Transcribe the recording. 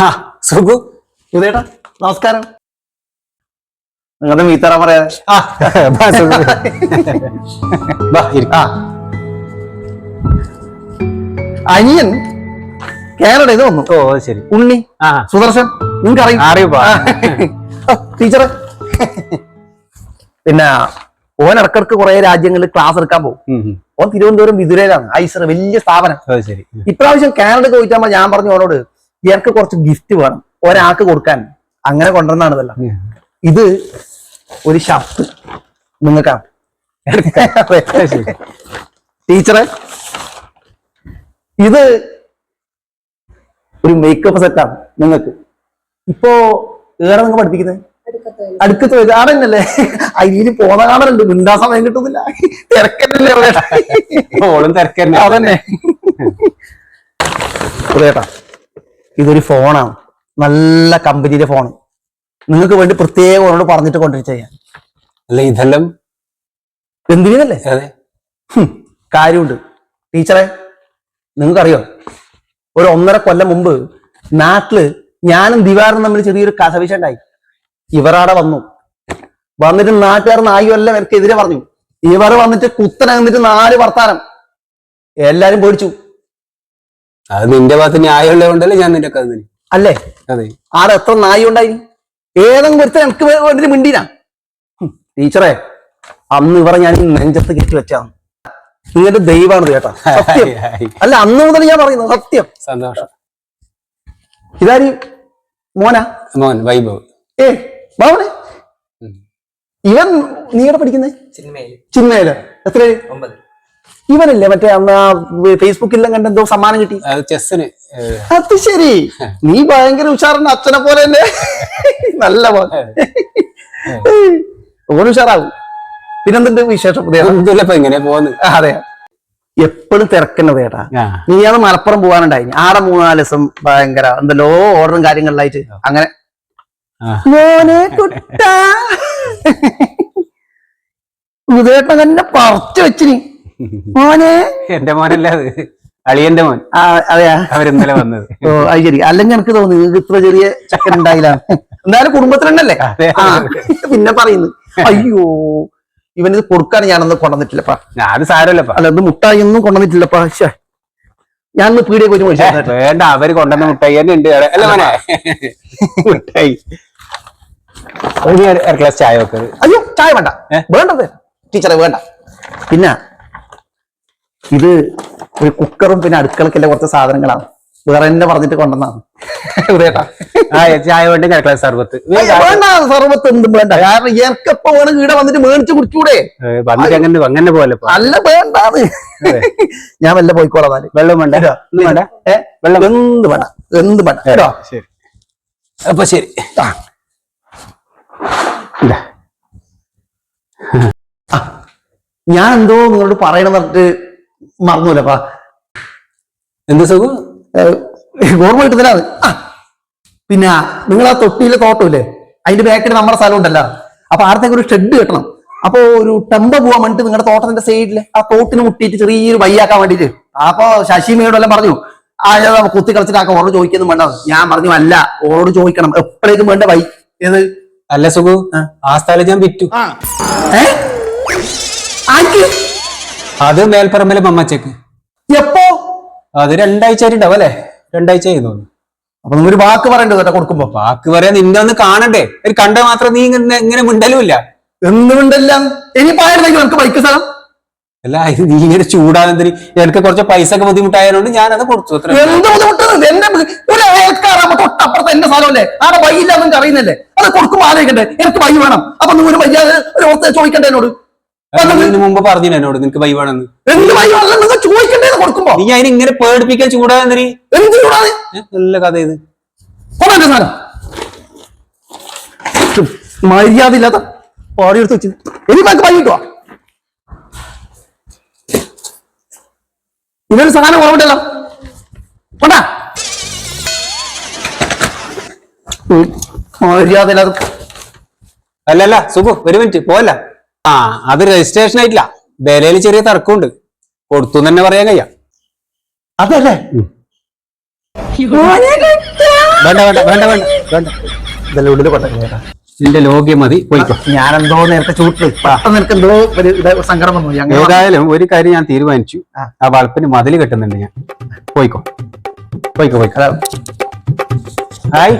ആ സുഖു. ഉദയേട്ടാ നമസ്കാരം. നിങ്ങളുടെ മീത്തറ പറയാ ആ. ബാ, സുഖു. ബാ, ഇരിക്ക്. ആ. അനിയൻ കേരള ഇത് വന്നു. ഓ ശരി. ഉണ്ണി. ആ. സുദർശൻ നിങ്ങൾക്ക് അറിയും. അറിയപ്പാ ടീച്ചറെ. പിന്നെ ഓൻ ഇടക്കിടക്ക് കുറെ രാജ്യങ്ങളിൽ ക്ലാസ് എടുക്കാൻ പോകും. ഓൻ തിരുവനന്തപുരം വിദുരയിലാണ്. ഐസർ വലിയ സ്ഥാപനം. ഇപ്രാവശ്യം കാനഡ ചോദിച്ചാൽ ഞാൻ പറഞ്ഞു ഓനോട് ഇയാൾക്ക് കുറച്ച് ഗിഫ്റ്റ് വേണം. ഒരാൾക്ക് കൊടുക്കാൻ. അങ്ങനെ കൊണ്ടുവന്നാണ് ഇതെല്ലാം ഇത് ഒരു ഷർട്ട് നിങ്ങൾക്കാണ് അത് ടീച്ചറെ ഇത് ഒരു മേക്കപ്പ് സെറ്റാണ് നിങ്ങൾക്ക്. ഇപ്പോ ഏറെ നിങ്ങൾ പഠിപ്പിക്കുന്നത്? അടുക്കത്ത് വരും ആടന്നല്ലേ അതിൽ പോന്ന കാണലുണ്ട്. മിണ്ടാ സമയം കിട്ടുന്നില്ല. തിരക്കല്ലേ അവിടെ. ഓളും തിരക്കന്നെ. അതന്നെ. കേട്ടാ ഇതൊരു ഫോണാണ്. നല്ല കമ്പനിയുടെ ഫോൺ. നിങ്ങൾക്ക് വേണ്ടി പ്രത്യേകം ഓരോട് പറഞ്ഞിട്ട് കൊണ്ടുവച്ച് ചെയ്യാൻ അല്ല ഇതെല്ലാം എന്തിനല്ലേ? അതെ. കാര്യമുണ്ട്. ടീച്ചറെ നിങ്ങൾക്കറിയോ? ഒരു ഒന്നര കൊല്ലം മുമ്പ് നാട്ടിൽ ഞാനും ദിവാറും തമ്മിൽ ചെറിയൊരു കസവിശ ഉണ്ടായി ഇവരാടെ വന്നു. വന്നിട്ട് നാട്ടുകാർ നായും എതിരെ പറഞ്ഞു. ഇവർ വന്നിട്ട് കുത്തനെ നിന്നിട്ട് നാല് വർത്താനം. എല്ലാരും പേടിച്ചു. അത് നിന്റെ ഭാഗത്ത് ന്യായമുള്ളത് കൊണ്ടല്ലേ ഞാൻ നിന്റെ കഥ അല്ലേ? അതെ. ആടെ എത്ര നായ ഉണ്ടായി? ഏതെങ്കിലും ഒരുത്തൻ എനിക്ക് വേണ്ടി മിണ്ടിനാ ടീച്ചറെ അന്ന് ഇവരെ ഞാൻ നെഞ്ചത്ത് കെട്ടി വെച്ചാണ് നിങ്ങളുടെ ദൈവമാണ് കേട്ടാ. സത്യം. അല്ല അന്ന് മുതൽ ഞാൻ പറയുന്നത് സത്യം. സന്തോഷം. ഇതാരി? മോന? മോൻ വൈഭവ്. ഏ മോനെ ഇവൻ നീ എവിടെ പഠിക്കുന്നേ? ചിന്മയിൽ ചിന്മയിൽ. എത്ര ഒമ്പത്. ഇവനല്ലേ മറ്റേ അന്ന് ഫേസ്ബുക്കിൽ കണ്ട എന്തോ സമ്മാനം കിട്ടി? ചെസ്സിന്. അത് ശരി. നീ ഭയങ്കര ഉഷാറിന് അച്ഛനെ പോലെ തന്നെ. നല്ല പോലെ ഓൻ ഉഷാറാവും. പിന്നെന്തുണ്ട് വിശേഷം പുതിയ? ഇങ്ങനെ പോന്ന് അതെ. എപ്പോഴും തിരക്കുന്നത് ചേട്ടാ ആ. നീ അത് മലപ്പുറം പോകാനുണ്ടായി ആടെ മൂന്നാൽ ദിവസം ഭയങ്കര എന്തല്ലോ ഓർഡറും കാര്യങ്ങളിലായിട്ട് അങ്ങനെ. മോനെ കുട്ട. ഉദയേട്ടൻ തന്നെ പറിച്ചു വെച്ചിനി. മോനെ? എന്റെ മോനല്ല അത്. അളിയന്റെ മോൻ. അതെയാ? അവരിന്നലെ വന്നത്. ഓ അത് ശരി അല്ലെങ്കിൽ എനിക്ക് തോന്നി നിങ്ങൾക്ക് ഇത്ര ചെറിയ ചക്കൻ ഉണ്ടായില്ല. എന്തായാലും കുടുംബത്തിലുണ്ടല്ലേ പിന്നെ പറയുന്നു. അയ്യോ ഇവനിത് കൊടുക്കാൻ ഞാനൊന്നും കൊണ്ടുവന്നിട്ടില്ലപ്പാ. ഞാൻ അത് സാരമല്ലപ്പാ. അല്ല ഒന്ന് മുട്ടായി ഒന്നും കൊണ്ടുവന്നിട്ടില്ലപ്പാ. ശ്ശെ. ഞാൻ പീടിയെ പോയി മേടിച്ചു വേണ്ട അവർ കൊണ്ടുവന്ന മുട്ടായി തന്നെ ഉണ്ട് അല്ല മോനെ. മുട്ടായി. ഒരു ഗ്ലാസ് ചായ വെക്കത് അയ്യോ ചായ വേണ്ട? വേണ്ടത്? ടീച്ചറെ വേണ്ട. പിന്നെ ഇത് ഒരു കുക്കറും പിന്നെ അടുക്കളക്കല്ല കുറച്ച് സാധനങ്ങളാണ്. വേറെ എന്നെ പറഞ്ഞിട്ട് കൊണ്ടുവന്നാണ് ഉദയേട്ടാ. ചായ വേണ്ടി ഗ്ലാസ് സർബത്ത്. വേണ്ട എന്തും വേണ്ട. കാരണം ഇയർക്കപ്പോ വേണം ഇവിടെ വന്നിട്ട് മേടിച്ച് കുടിച്ചൂടെ? അങ്ങനെ അങ്ങനെ പോലെ. അല്ല വേണ്ടാന്ന്. ഞാൻ വല്ല പോയിക്കോളാം. വെള്ളം വേണ്ട. വേണ്ട. വെള്ളം എന്ത് വേണ്ട? എന്ത് വേണ്ട? കേട്ടോ ശരി. അപ്പൊ ശരി. ഞാൻ എന്തോ നിങ്ങളോട് പറയണമെന്നിട്ട് മറന്നൂലപ്പാ എന്ത് സുഖം ഓർമ്മ കിട്ടുന്നില്ല ആ പിന്നെ നിങ്ങൾ ആ തൊട്ടിയിലെ തോട്ടമില്ലേ അതിന്റെ ബാക്കിൽ നമ്മുടെ സ്ഥലം ഉണ്ടല്ലോ. അപ്പൊ ആടത്തേക്ക് ഒരു ഷെഡ് കെട്ടണം. അപ്പൊ ഒരു ടെമ്പ പോവാൻ വേണ്ടിട്ട് നിങ്ങളുടെ തോട്ടത്തിന്റെ സൈഡിൽ ആ തോട്ടിന് മുട്ടിയിട്ട് ചെറിയൊരു വയ്യാക്കാൻ വേണ്ടിട്ട്. അപ്പൊ ശശിമയോടെല്ലാം പറഞ്ഞു ആ കുത്തി കളിച്ചിട്ടാക്കാം ഓളോട് ചോദിക്കുന്നു വേണ്ട. ഞാൻ പറഞ്ഞു അല്ല ഓളോട് ചോദിക്കണം. എപ്പോഴേക്കും വേണ്ട വൈ ഏത്? അല്ല സുഖു ആ. സ്ഥലം ഞാൻ വിറ്റു. ഏ? അത് മേൽപ്പറമ്പിലെ മമ്മച്ചക്ക്. എപ്പോ? അത് രണ്ടാഴ്ച ആയിട്ടുണ്ടാവും അല്ലെ? രണ്ടാഴ്ച ആയി തോന്നുന്നു. അപ്പൊ നിങ്ങൾ ഒരു വാക്ക് പറയണ്ടത് കേട്ടോ കൊടുക്കുമ്പോ. വാക്ക് പറയാൻ നിന്നെ ഒന്ന് കാണണ്ടേ? ഒരു കണ്ട മാത്രം നീ ഇങ്ങനെ ഇങ്ങനെ മിണ്ടലുമില്ല. മിണ്ടല്ല. ഇനി പായിരുന്നെങ്കിൽ നമുക്ക് ബൈക്ക് സ്ഥലം? അല്ല ഇത് നീ ഇങ്ങനെ ചൂടാകുന്നതിന് എനിക്ക് കുറച്ച് പൈസ ഒക്കെ ബുദ്ധിമുട്ടായതുകൊണ്ട് ഞാൻ അത് കൊടുത്തു അത്ര എന്ത് ബുദ്ധിമുട്ട് എന്റെ ഒരു അയൽക്കാരാകുമ്പോ തൊട്ടപ്പുറത്ത് എന്റെ സ്ഥലമല്ലേ? ആടെ നിങ്ങൾക്ക് അറിയുന്നല്ലേ? അത് കൊടുക്കുമ്പോ ആലോചിക്കണ്ടേ? എനിക്ക് വൈ വേണം. അപ്പൊ നിങ്ങൾ വയ്യാതെ ഒരു ചോദിക്കണ്ടേ എന്നോട്? മുമ്പ് പറഞ്ഞു എന്നോട്? നിനക്ക് ബൈ വേണമെന്ന് എന്ത് ബൈ വേണം ചോദിക്കണ്ടേ കൊടുക്കുമ്പോ? നീ അതിനെ ഇങ്ങനെ പേടിപ്പിക്കാൻ ചൂടാകുന്നതിന് എന്ത് ചൂടാണ് നല്ല കഥ ഇത്. കൊണ്ടാ സാധനം. മര്യാദ ഇല്ലാത്ത പാടിയെടുത്ത് വെച്ച്. എനിക്ക് നമുക്ക് ബൈ കിട്ടുവാ? ഇവർ സാധനം കുറവുണ്ടല്ലോ കൊണ്ടാ? മര്യാദ ഇല്ലാത്ത അല്ലല്ല സുഖം ഒരു മിനിറ്റ് പോവല്ല. ആ അത് രജിസ്ട്രേഷൻ ആയിട്ടില്ല. വിലയിൽ ചെറിയ തർക്കമുണ്ട്. കൊടുത്തു തന്നെ പറയാൻ കഴിയാ. അതല്ലേ? വേണ്ട വേണ്ട വേണ്ട വേണ്ട. വേണ്ട. ഇതെല്ലാം ഉള്ളിൽ കൊണ്ടേ നിന്റെ ലോഗ്യം മതി. പോയിക്കോ. ഞാനെന്തോ നേരത്തെ ചൂട്ട്. പെട്ടെന്ന് നിനക്ക് എന്തോ ഒരു സങ്കടം വന്നു. ഏതായാലും ഒരു കാര്യം ഞാൻ തീരുമാനിച്ചു. ആ. ആ വളപ്പിന് മതിൽ കെട്ടുന്നുണ്ട് ഞാൻ. പോയിക്കോ. പോയിക്കോ പോയിക്കോ. ഹായ്.